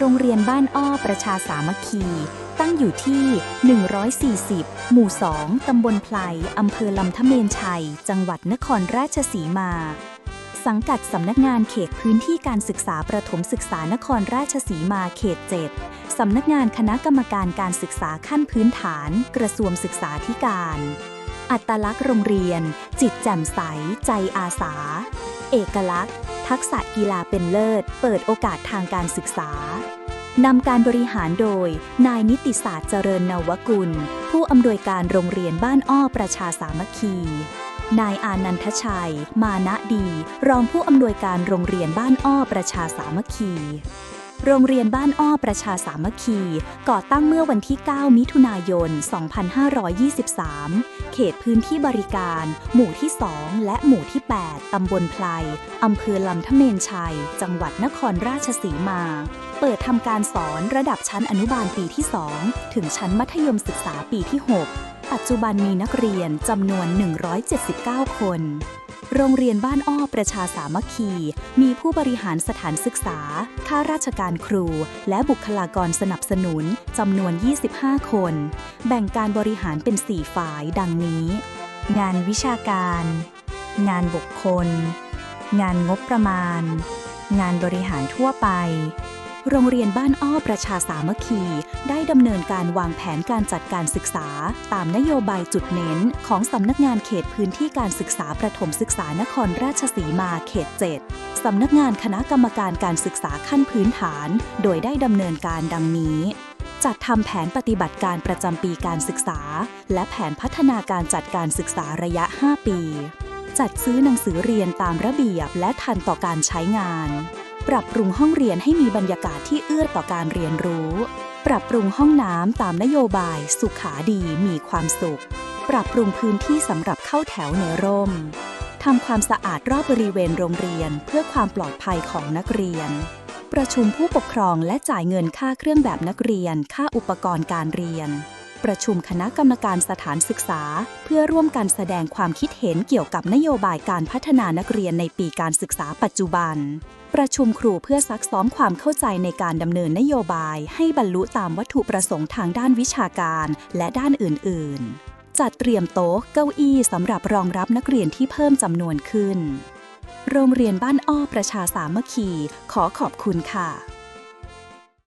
โรงเรียนบ้านอ้อประชาสามัคคี ตั้งอยู่ที่ 140 หมู่ 2 ตำบลไพลอำเภอลำทะเมนชัย จังหวัดนครราชสีมา สังกัดสำนักงานเขตพื้นที่การศึกษาประถมศึกษานครราชสีมาเขต 7 สำนักงานคณะกรรมการการศึกษาขั้นพื้นฐาน กระทรวงศึกษาธิการ อัตลักษณ์โรงเรียน จิตแจ่มใส ใจอาสา เอกลักษณ์ ทักษะกีฬาเป็นเลิศ เปิดโอกาสทางการศึกษานำการบริหารโดย นายนิติศาสตร์เจริญนวกุล ผู้อำนวยการโรงเรียนบ้านอ้อประชาสามัคคี นายอานันทชัย มานะดี รองผู้อำนวยการโรงเรียนบ้านอ้อประชาสามัคคี โรงเรียนบ้านอ้อประชาสามัคคี ก่อตั้งเมื่อวันที่ 9 มิถุนายน 2523 เขตพื้นที่บริการ หมู่ที่ 2 และหมู่ที่ 8 ตำบลไพลอำเภอลำทะเมนชัย จังหวัดนครราชสีมา เปิดทำการสอนระดับชั้นอนุบาลปีที่ 2 ถึงชั้นมัธยมศึกษาปีที่ 6 ปัจจุบันมีนักเรียนจำนวน 179 คน โรงเรียนบ้านอ้อประชาสามัคคี มีผู้บริหารสถานศึกษา ข้าราชการครู และบุคลากรสนับสนุนจำนวน 25 คน แบ่งการบริหารเป็น 4 ฝ่ายดังนี้ งานวิชาการ งานบุคคล งานงบประมาณ งานบริหารทั่วไป โรงเรียนบ้านอ้อประชาสามัคคี ได้ดำเนินการวางแผนการจัดการศึกษา ตามนโยบายจุดเน้น ของสำนักงานเขตพื้นที่การศึกษาประถมศึกษานครราชสีมาเขต 7 สำนักงานคณะกรรมการการศึกษาขั้นพื้นฐาน โดยได้ดำเนินการดังนี้จัดทำแผนปฏิบัติการประจำปีการศึกษา และแผนพัฒนาการจัดการศึกษาระยะ 5 ปี จัดซื้อหนังสือเรียนตามระเบียบและทันต่อการใช้งาน ปรับปรุงห้องเรียนให้มีบรรยากาศที่เอื้อต่อการเรียนรู้ ปรับปรุงห้องน้ำตามนโยบาย สุขาดีมีความสุข ปรับปรุงพื้นที่สำหรับเข้าแถวในร่มทำความสะอาดรอบบริเวณโรงเรียนเพื่อความปลอดภัยของนักเรียน ประชุมผู้ปกครองและจ่ายเงินค่าเครื่องแบบนักเรียน ค่าอุปกรณ์การเรียน ประชุมคณะกรรมการสถานศึกษา เพื่อร่วมกันแสดงความคิดเห็นเกี่ยวกับนโยบายการพัฒนานักเรียนในปีการศึกษาปัจจุบัน ประชุมครูเพื่อซักซ้อมความเข้าใจในการดำเนินนโยบายให้บรรลุตามวัตถุประสงค์ทางด้านวิชาการและด้านอื่น ๆ จัดเตรียมโต๊ะเก้าอี้สำหรับรองรับนักเรียนที่เพิ่มจำนวนขึ้น โรงเรียนบ้านอ้อประชาสามัคคี ขอขอบคุณค่ะ